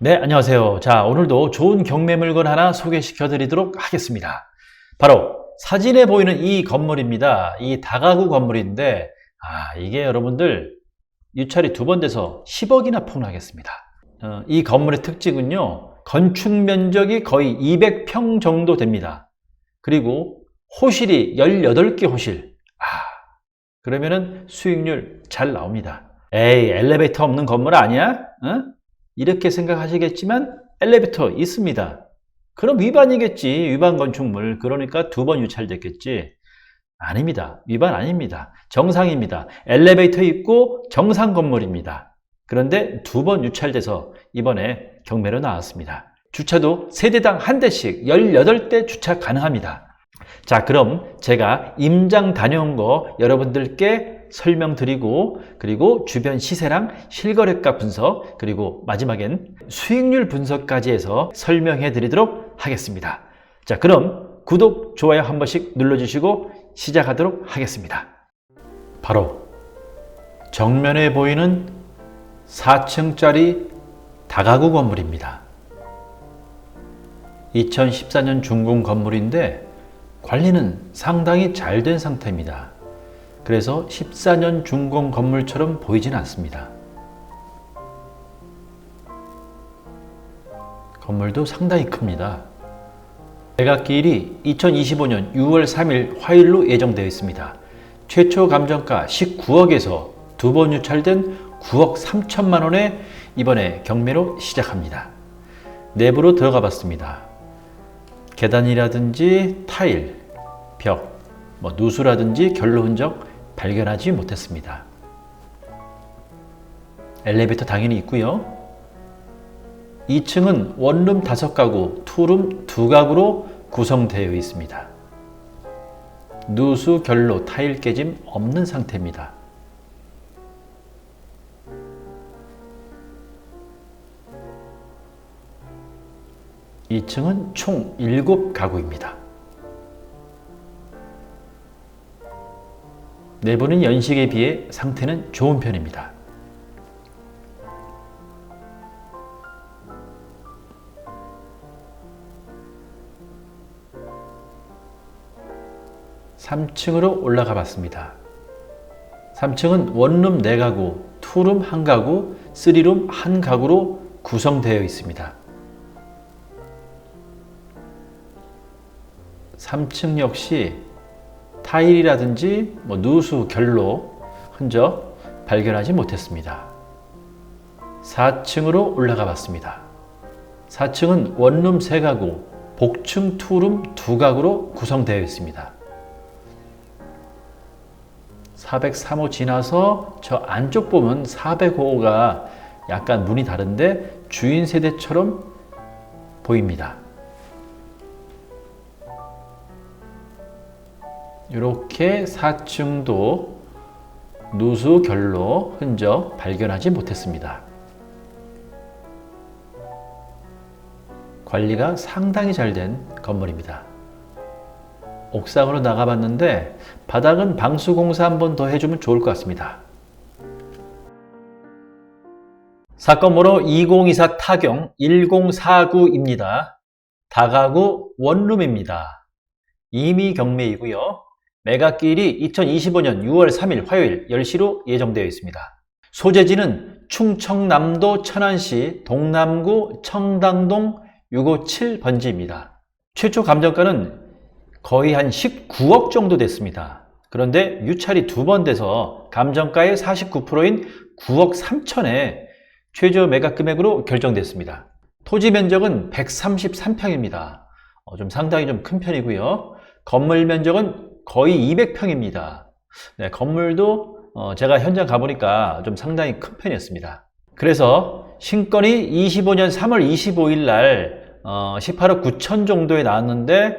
네, 안녕하세요. 자, 오늘도 좋은 경매 물건 하나 소개시켜 드리도록 하겠습니다. 바로 사진에 보이는 이 건물입니다. 이 다가구 건물인데, 아, 이게 여러분들 유찰이 두 번 돼서 10억이나 폭락했습니다. 어, 이 건물의 특징은요, 건축 면적이 거의 200평 정도 됩니다. 그리고 호실이 18개 호실. 아, 그러면은 수익률 잘 나옵니다. 에이, 엘리베이터 없는 건물 아니야? 어? 이렇게 생각하시겠지만 엘리베이터 있습니다. 그럼 위반이겠지. 위반 건축물. 그러니까 두 번 유찰됐겠지. 아닙니다. 위반 아닙니다. 정상입니다. 엘리베이터 있고 정상 건물입니다. 그런데 두 번 유찰돼서 이번에 경매로 나왔습니다. 주차도 세대당 한 대씩 18대 주차 가능합니다. 자, 그럼 제가 임장 다녀온 거 여러분들께 설명드리고 그리고 주변 시세랑 실거래가 분석 그리고 마지막엔 수익률 분석까지 해서 설명해 드리도록 하겠습니다. 자, 그럼 구독, 좋아요 한 번씩 눌러주시고 시작하도록 하겠습니다. 바로 정면에 보이는 4층짜리 다가구 건물입니다. 2014년 준공 건물인데 관리는 상당히 잘 된 상태입니다. 그래서 14년 준공 건물처럼 보이진 않습니다. 건물도 상당히 큽니다. 매각기일이 2025년 6월 3일 화요일로 예정되어 있습니다. 최초 감정가 19억에서 두 번 유찰된 9억 3천만 원에 이번에 경매로 시작합니다. 내부로 들어가 봤습니다. 계단이라든지 타일, 벽, 뭐 누수라든지 결로 흔적 발견하지 못했습니다. 엘리베이터 당연히 있고요. 2층은 원룸 5가구, 투룸 2가구로 구성되어 있습니다. 누수, 결로, 타일 깨짐 없는 상태입니다. 이층은총 7가구입니다. 내부는 연식에 비해 상태는 좋은 편입니다. 삼층으로 올라가 봤습니다. 3층은 원룸 4가구, 투룸 1가구, 쓰리룸 1가구로 구성되어 있습니다. 3층 역시 타일이라든지 뭐 누수, 결로 흔적 발견하지 못했습니다. 4층으로 올라가 봤습니다. 4층은 원룸 3가구, 복층 투룸 2가구로 구성되어 있습니다. 403호 지나서 저 안쪽 보면 405호가 약간 문이 다른데 주인 세대처럼 보입니다. 이렇게 4층도 누수 결로 흔적 발견하지 못했습니다. 관리가 상당히 잘 된 건물입니다. 옥상으로 나가봤는데 바닥은 방수 공사 한 번 더 해주면 좋을 것 같습니다. 사건 번호 2024 타경 1049입니다. 다가구 원룸입니다. 이미 경매이고요. 매각기일이 2025년 6월 3일 화요일 10시로 예정되어 있습니다. 소재지는 충청남도 천안시 동남구 청당동 657 번지입니다. 최초 감정가는 거의 한 19억 정도 됐습니다. 그런데 유찰이 두 번 돼서 감정가의 49%인 9억 3천에 최저 매각 금액으로 결정됐습니다. 토지 면적은 133평입니다. 어, 좀 상당히 좀 큰 편이고요. 건물 면적은 거의 200평입니다. 네, 건물도 어, 제가 현장 가보니까 좀 상당히 큰 편이었습니다. 그래서 신건이 25년 3월 25일 날 어, 18억 9천 정도에 나왔는데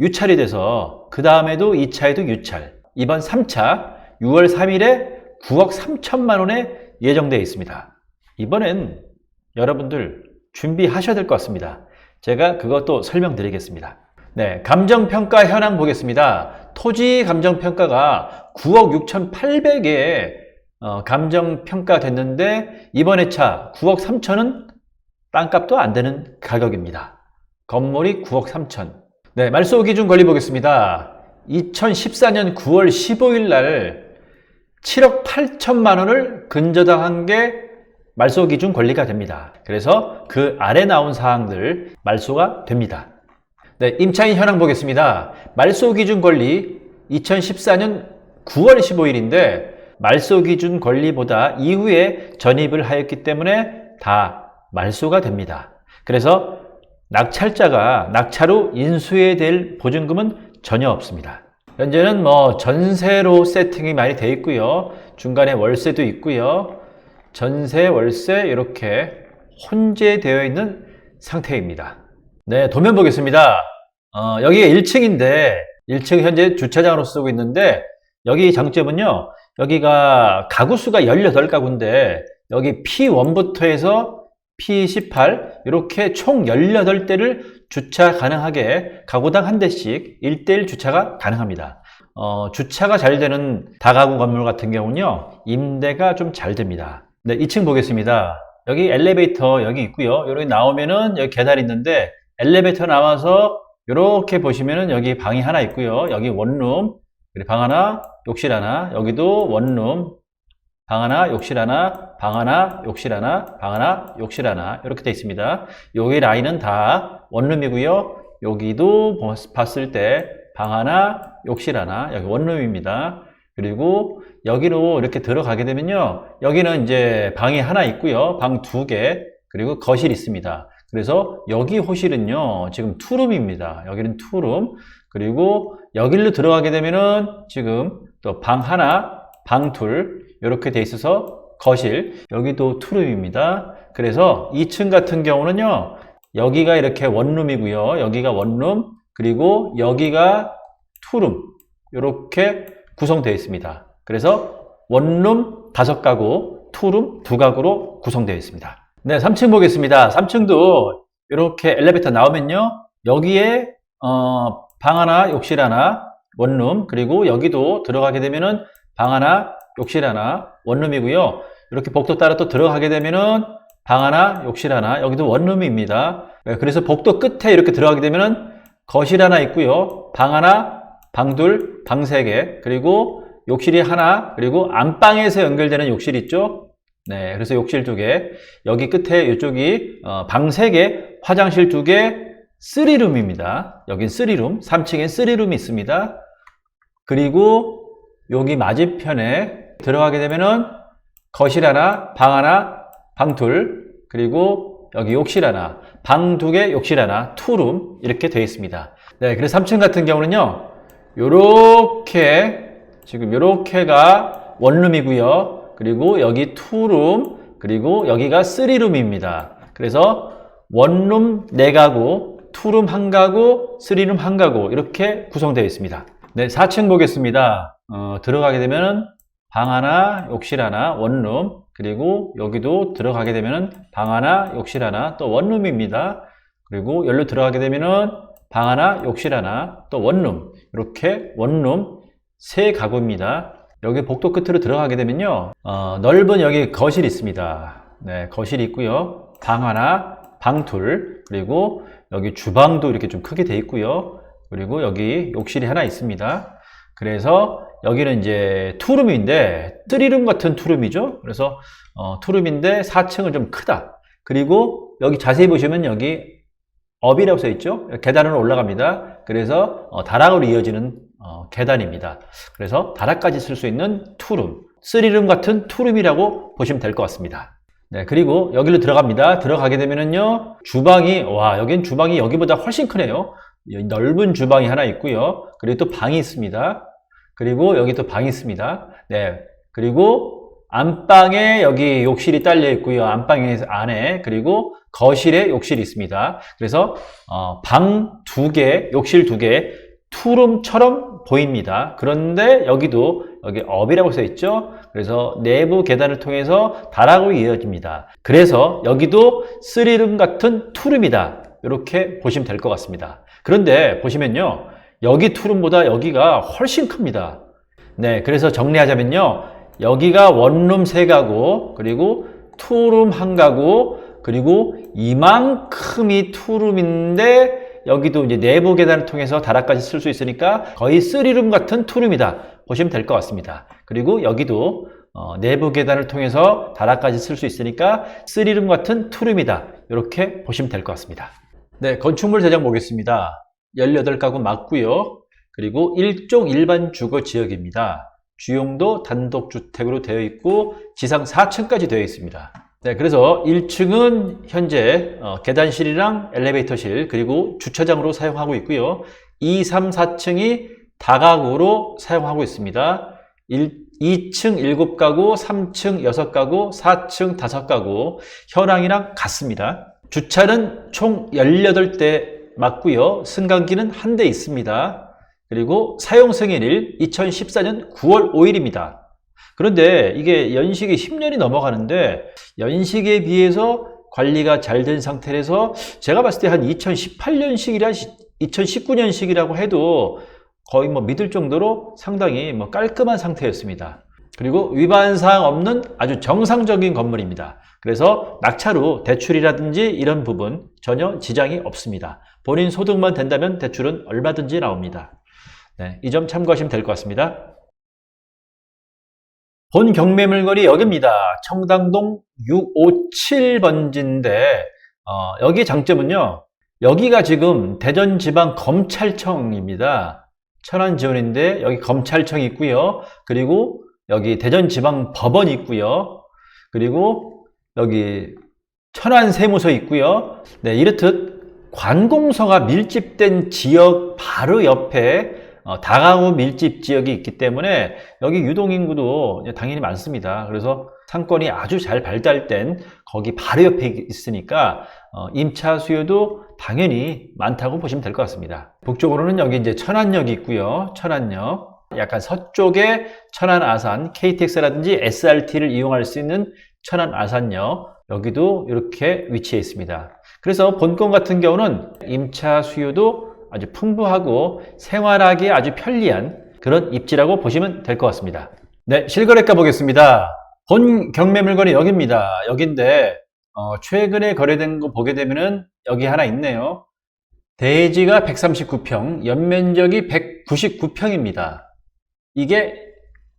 유찰이 돼서 그 다음에도 2차에도 유찰 이번 3차 6월 3일에 9억 3천만 원에 예정되어 있습니다. 이번엔 여러분들 준비하셔야 될 것 같습니다. 제가 그것도 설명드리겠습니다. 네, 감정평가 현황 보겠습니다. 토지 감정평가가 9억 6,800에 어, 감정평가 됐는데 이번 회차 9억 3천은 땅값도 안 되는 가격입니다. 건물이 9억 3천. 네, 말소 기준 권리 보겠습니다. 2014년 9월 15일 날 7억 8천만 원을 근저당한 게 말소 기준 권리가 됩니다. 그래서 그 아래 나온 사항들 말소가 됩니다. 네, 임차인 현황 보겠습니다. 말소 기준 권리 2014년 9월 15일인데 말소 기준 권리보다 이후에 전입을 하였기 때문에 다 말소가 됩니다. 그래서 낙찰자가 낙찰 후 인수해야 될 보증금은 전혀 없습니다. 현재는 뭐 전세로 세팅이 많이 되어 있고요. 중간에 월세도 있고요. 전세, 월세 이렇게 혼재되어 있는 상태입니다. 네, 도면 보겠습니다. 어, 여기가 1층인데 1층 현재 주차장으로 쓰고 있는데 여기 장점은요. 여기가 가구 수가 18가구인데 여기 P1부터 해서 P18 이렇게 총 18대를 주차 가능하게 가구당 한 대씩 1대1 주차가 가능합니다. 어, 주차가 잘 되는 다가구 건물 같은 경우는요. 임대가 좀 잘 됩니다. 네, 2층 보겠습니다. 여기 엘리베이터 여기 있고요. 여기 나오면은 여기 계단이 있는데 엘리베이터 나와서 이렇게 보시면은 여기 방이 하나 있고요. 여기 원룸, 방 하나, 욕실 하나, 여기도 원룸, 방 하나, 욕실 하나, 방 하나, 욕실 하나, 방 하나, 욕실 하나 이렇게 되어 있습니다. 여기 라인은 다 원룸이고요. 여기도 봤을 때 방 하나, 욕실 하나, 여기 원룸입니다. 그리고 여기로 이렇게 들어가게 되면요. 여기는 이제 방이 하나 있고요. 방 두 개, 그리고 거실 있습니다. 그래서 여기 호실은요. 지금 투룸입니다. 여기는 투룸. 그리고 여기로 들어가게 되면은 지금 또 방 하나, 방 둘, 이렇게 돼 있어서 거실, 여기도 투룸입니다. 그래서 2층 같은 경우는요, 여기가 이렇게 원룸이고요. 여기가 원룸, 그리고 여기가 투룸, 이렇게 구성되어 있습니다. 그래서 원룸 다섯 가구, 투룸 두 가구로 구성되어 있습니다. 네, 3층 보겠습니다. 3층도 이렇게 엘리베이터 나오면요, 여기에 어, 방 하나, 욕실 하나, 원룸, 그리고 여기도 들어가게 되면은 방 하나, 욕실 하나, 원룸이고요. 이렇게 복도 따라 또 들어가게 되면은 방 하나, 욕실 하나, 여기도 원룸입니다. 네, 그래서 복도 끝에 이렇게 들어가게 되면은 거실 하나 있고요. 방 하나, 방 둘, 방 세 개, 그리고 욕실이 하나, 그리고 안방에서 연결되는 욕실 있죠? 네, 그래서 욕실 두 개, 여기 끝에 이쪽이 어, 방세 개, 화장실 두 개, 쓰리룸입니다. 여긴 쓰리룸, 3층에 쓰리룸이 있습니다. 그리고 여기 맞은편에 들어가게 되면은 거실 하나, 방 하나, 방 둘, 그리고 여기 욕실 하나, 방 두 개, 욕실 하나, 투룸 이렇게 되어 있습니다. 네, 그래서 3층 같은 경우는요, 요렇게 지금 요렇게가 원룸이고요. 그리고 여기 투룸, 그리고 여기가 쓰리룸입니다. 그래서 원룸 4가구, 투룸 1가구, 쓰리룸 1가구 이렇게 구성되어 있습니다. 네, 4층 보겠습니다. 어, 들어가게 되면 방 하나, 욕실 하나, 원룸 그리고 여기도 들어가게 되면 방 하나, 욕실 하나, 또 원룸입니다. 그리고 열로 들어가게 되면은 방 하나, 욕실 하나, 또 원룸 이렇게 원룸 세 가구입니다. 여기 복도 끝으로 들어가게 되면요 어, 넓은 여기 거실이 있습니다. 네, 거실이 있고요. 방 하나, 방 둘, 그리고 여기 주방도 이렇게 좀 크게 돼 있고요. 그리고 여기 욕실이 하나 있습니다. 그래서 여기는 이제 투룸인데 쓰리룸 같은 투룸이죠. 그래서 어, 투룸인데 4층은 좀 크다. 그리고 여기 자세히 보시면 여기 업이라고 써 있죠. 계단으로 올라갑니다. 그래서 어, 다락으로 이어지는 어, 계단입니다. 그래서 다락까지 쓸 수 있는 투룸, 쓰리룸 같은 투룸이라고 보시면 될 것 같습니다. 네, 그리고 여기로 들어갑니다. 들어가게 되면은요, 주방이, 와, 여긴 주방이 여기보다 훨씬 크네요. 넓은 주방이 하나 있고요. 그리고 또 방이 있습니다. 그리고 여기 또 방이 있습니다. 네, 그리고 안방에 여기 욕실이 딸려 있고요. 안방에 안에 그리고 거실에 욕실이 있습니다. 그래서 어, 방 두 개, 욕실 두 개, 투룸처럼 보입니다. 그런데 여기도 여기 업이라고 써 있죠. 그래서 내부 계단을 통해서 다락으로 이어집니다. 그래서 여기도 쓰리룸 같은 투룸이다. 이렇게 보시면 될 것 같습니다. 그런데 보시면요. 여기 투룸보다 여기가 훨씬 큽니다. 네, 그래서 정리하자면요. 여기가 원룸 세 가구, 그리고 투룸 한 가구, 그리고 이만큼이 투룸인데 여기도 이제 내부 계단을 통해서 다락까지 쓸 수 있으니까 거의 쓰리룸 같은 투룸이다 보시면 될 것 같습니다. 그리고 여기도 어, 내부 계단을 통해서 다락까지 쓸 수 있으니까 쓰리룸 같은 투룸이다 이렇게 보시면 될 것 같습니다. 네, 건축물 대장 보겠습니다. 18가구 맞고요. 그리고 일종 일반 주거 지역입니다. 주용도 단독주택으로 되어 있고 지상 4층까지 되어 있습니다. 네, 그래서 1층은 현재 어, 계단실이랑 엘리베이터실 그리고 주차장으로 사용하고 있고요. 2, 3, 4층이 다가구로 사용하고 있습니다. 1, 2층 7가구, 3층 6가구, 4층 5가구 현황이랑 같습니다. 주차는 총 18대 맞고요. 승강기는 한 대 있습니다. 그리고 사용 승인일 2014년 9월 5일입니다. 그런데 이게 연식이 10년이 넘어가는데 연식에 비해서 관리가 잘 된 상태라서 제가 봤을 때 한 2018년식이라 2019년식이라고 해도 거의 뭐 믿을 정도로 상당히 뭐 깔끔한 상태였습니다. 그리고 위반 사항 없는 아주 정상적인 건물입니다. 그래서 낙찰후 대출이라든지 이런 부분 전혀 지장이 없습니다. 본인 소득만 된다면 대출은 얼마든지 나옵니다. 네, 이 점 참고하시면 될 것 같습니다. 본 경매 물건이 여기입니다. 청담동 657번지인데 어, 여기 장점은요. 여기가 지금 대전지방검찰청입니다. 천안지원인데 여기 검찰청이 있고요. 그리고 여기 대전지방법원이 있고요. 그리고 여기 천안세무서 있고요. 네, 이렇듯 관공서가 밀집된 지역 바로 옆에 어, 다가구 밀집 지역이 있기 때문에 여기 유동인구도 당연히 많습니다. 그래서 상권이 아주 잘 발달된 거기 바로 옆에 있으니까 어, 임차 수요도 당연히 많다고 보시면 될 것 같습니다. 북쪽으로는 여기 이제 천안역이 있고요. 천안역. 약간 서쪽에 천안 아산, KTX라든지 SRT를 이용할 수 있는 천안 아산역. 여기도 이렇게 위치해 있습니다. 그래서 본건 같은 경우는 임차 수요도 아주 풍부하고 생활하기 아주 편리한 그런 입지라고 보시면 될 것 같습니다. 네, 실거래가 보겠습니다. 본 경매 물건이 여기입니다. 여기인데 어, 최근에 거래된 거 보게 되면은 여기 하나 있네요. 대지가 139평, 연면적이 199평입니다. 이게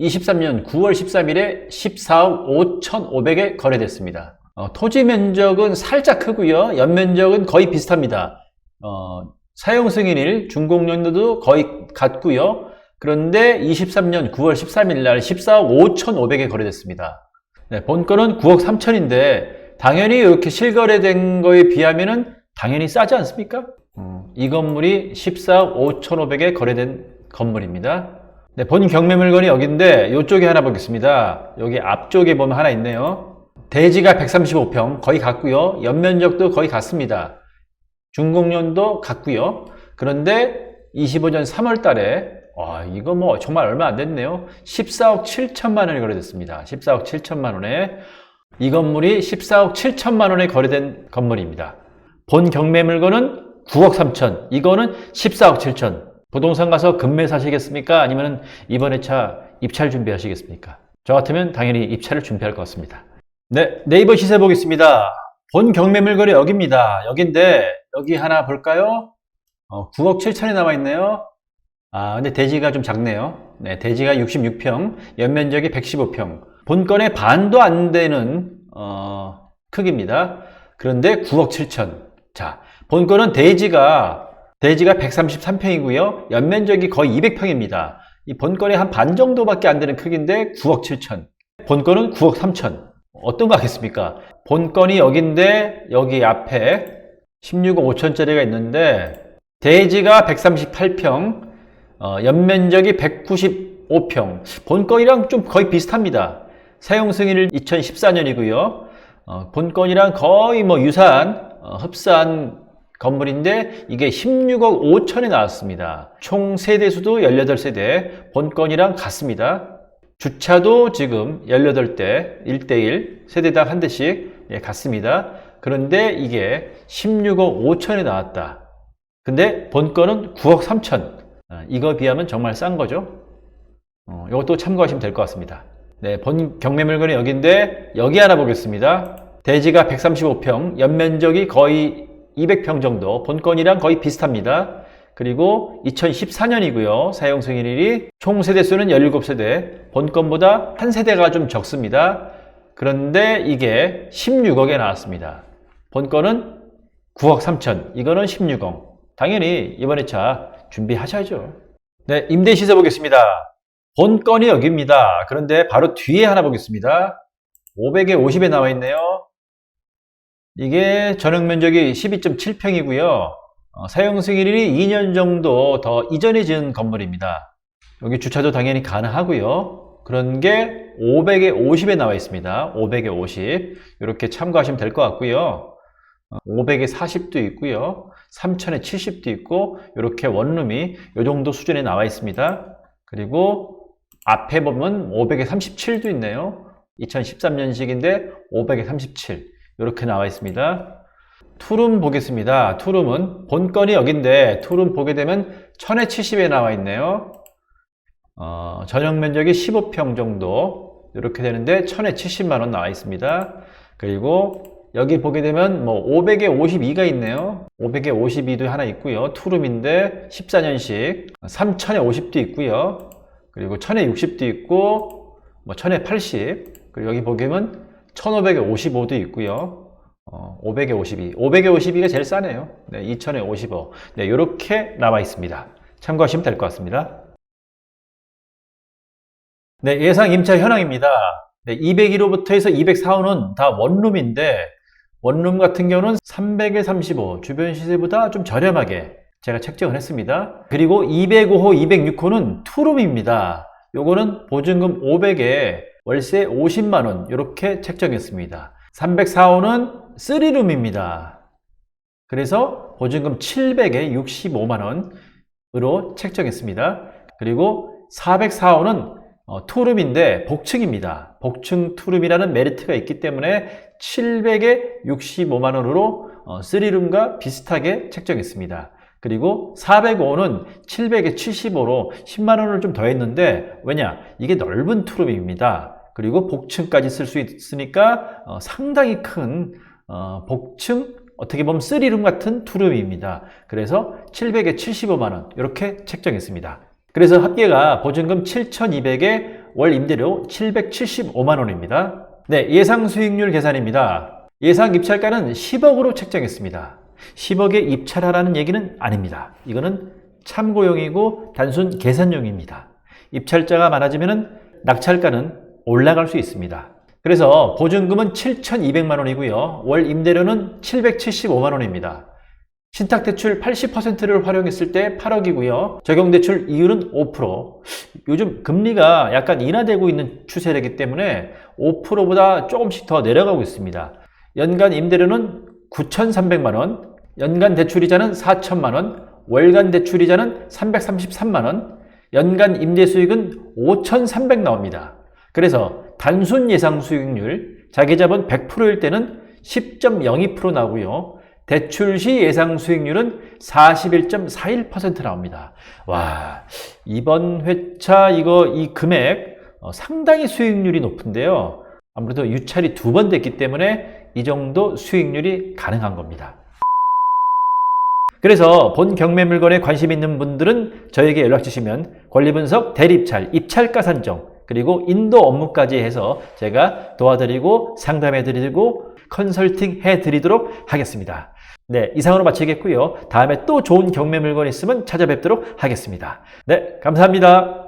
23년 9월 13일에 14억 5,500에 거래됐습니다. 어, 토지 면적은 살짝 크고요. 연면적은 거의 비슷합니다. 어, 사용 승인일 준공연도도 거의 같고요. 그런데 23년 9월 13일 날 14억 5,500에 거래됐습니다. 네, 본건은 9억 3천인데 당연히 이렇게 실거래된 거에 비하면은 당연히 싸지 않습니까? 음, 이 건물이 14억 5,500에 거래된 건물입니다. 네, 본 경매 물건이 여기인데 이쪽에 하나 보겠습니다. 여기 앞쪽에 보면 하나 있네요. 대지가 135평 거의 같고요. 연면적도 거의 같습니다. 중공년도 같고요. 그런데 25년 3월 달에 와, 이거 뭐 정말 얼마 안 됐네요. 14억 7천만 원에 거래됐습니다. 14억 7천만 원에 이 건물이 14억 7천만 원에 거래된 건물입니다. 본 경매 물건은 9억 3천, 이거는 14억 7천. 부동산 가서 급매 사시겠습니까? 아니면 이번에 차 입찰 준비하시겠습니까? 저 같으면 당연히 입찰을 준비할 것 같습니다. 네, 네이버 시세 보겠습니다. 본 경매 물건이 여기입니다. 여긴데 여기 하나 볼까요? 어, 9억 7천이 남아 있네요. 아, 근데 대지가 좀 작네요. 네, 대지가 66평, 연면적이 115평. 본건의 반도 안 되는 어, 크기입니다. 그런데 9억 7천. 자, 본건은 대지가 대지가 133평이고요. 연면적이 거의 200평입니다. 이 본건의 한 반 정도밖에 안 되는 크기인데 9억 7천. 본건은 9억 3천. 어떤 거 하겠습니까? 본건이 여기인데 여기 앞에 16억 5천짜리가 있는데 대지가 138평, 어, 연면적이 195평. 본건이랑 좀 거의 비슷합니다. 사용 승인일 2014년이고요. 어, 본건이랑 거의 뭐 유사한 어, 흡사한 건물인데 이게 16억 5천에 나왔습니다. 총 세대수도 18세대, 본건이랑 같습니다. 주차도 지금 18대, 1대1, 세대당 한 대씩 예, 같습니다. 그런데 이게 16억 5천에 나왔다. 근데 본건은 9억 3천. 아, 이거 비하면 정말 싼 거죠. 어, 이것도 참고하시면 될 것 같습니다. 네, 본 경매 물건이 여기인데 여기 하나 보겠습니다. 대지가 135평, 연면적이 거의 200평 정도, 본건이랑 거의 비슷합니다. 그리고 2014년이고요. 사용 승인일이 총 세대수는 17세대, 본건보다 한 세대가 좀 적습니다. 그런데 이게 16억에 나왔습니다. 본건은 9억 3천, 이거는 16억. 당연히 이번에 차 준비하셔야죠. 네, 임대 시세 보겠습니다. 본건이 여기입니다. 그런데 바로 뒤에 하나 보겠습니다. 500에 50에 나와 있네요. 이게 전용 면적이 12.7평이고요. 사용 승인일이 2년 정도 더 이전에 지은 건물입니다. 여기 주차도 당연히 가능하고요. 그런 게 500에 50에 나와 있습니다. 500에 50. 이렇게 참고하시면 될 것 같고요. 500에 40도 있고요. 3000에 70도 있고 이렇게 원룸이 이 정도 수준에 나와 있습니다. 그리고 앞에 보면 500에 37도 있네요. 2013년식인데 500에 37 이렇게 나와 있습니다. 투룸 보겠습니다. 투룸은 본건이 여긴데 투룸 보게 되면 1000에 70에 나와 있네요. 어, 전용 면적이 15평 정도 이렇게 되는데 1000에 70만원 나와 있습니다. 그리고 여기 보게 되면 뭐 500에 52가 있네요. 500에 52도 하나 있고요. 투룸인데 14년식 3000에 50도 있고요. 그리고 1000에 60도 있고 뭐 1000에 80 그리고 여기 보게 되면 1500에 55도 있고요. 어, 500에 52. 500에 52가 제일 싸네요. 네, 2000에 55. 네, 이렇게 나와 있습니다. 참고하시면 될 것 같습니다. 네, 예상 임차 현황입니다. 네, 202호부터 해서 204호는 다 원룸인데 원룸 같은 경우는 300에 35 주변 시세보다 좀 저렴하게 제가 책정을 했습니다. 그리고 205호, 206호는 투룸입니다. 요거는 보증금 500에 월세 50만원 이렇게 책정했습니다. 304호는 3룸입니다. 그래서 보증금 700에 65만원으로 책정했습니다. 그리고 404호는 어, 투룸인데 복층입니다. 복층 투룸이라는 메리트가 있기 때문에 700에 65만 원으로 어, 3룸과 비슷하게 책정했습니다. 그리고 405는 700에 75로 10만 원을 좀 더했는데 왜냐? 이게 넓은 투룸입니다. 그리고 복층까지 쓸 수 있으니까 어, 상당히 큰 어, 복층 어떻게 보면 3룸 같은 투룸입니다. 그래서 700에 75만 원 이렇게 책정했습니다. 그래서 합계가 보증금 7,200에 월 임대료 775만 원입니다. 네, 예상 수익률 계산입니다. 예상 입찰가는 10억으로 책정했습니다. 10억에 입찰하라는 얘기는 아닙니다. 이거는 참고용이고 단순 계산용입니다. 입찰자가 많아지면 낙찰가는 올라갈 수 있습니다. 그래서 보증금은 7,200만 원이고요. 월 임대료는 775만 원입니다. 신탁대출 80%를 활용했을 때 8억이고요. 적용대출 이율은 5%. 요즘 금리가 약간 인하되고 있는 추세이기 때문에 5%보다 조금씩 더 내려가고 있습니다. 연간 임대료는 9,300만 원, 연간 대출이자는 4천만 원, 월간 대출이자는 333만 원, 연간 임대 수익은 5,300 나옵니다. 그래서 단순 예상 수익률, 자기자본 100%일 때는 10.02% 나오고요. 대출 시 예상 수익률은 41.41% 나옵니다. 와, 이번 회차 이거 이 금액 어, 상당히 수익률이 높은데요. 아무래도 유찰이 두 번 됐기 때문에 이 정도 수익률이 가능한 겁니다. 그래서 본 경매 물건에 관심 있는 분들은 저에게 연락 주시면 권리 분석, 대립찰, 입찰가 산정, 그리고 인도 업무까지 해서 제가 도와드리고 상담해드리고 컨설팅 해드리도록 하겠습니다. 네, 이상으로 마치겠고요. 다음에 또 좋은 경매 물건 있으면 찾아뵙도록 하겠습니다. 네, 감사합니다.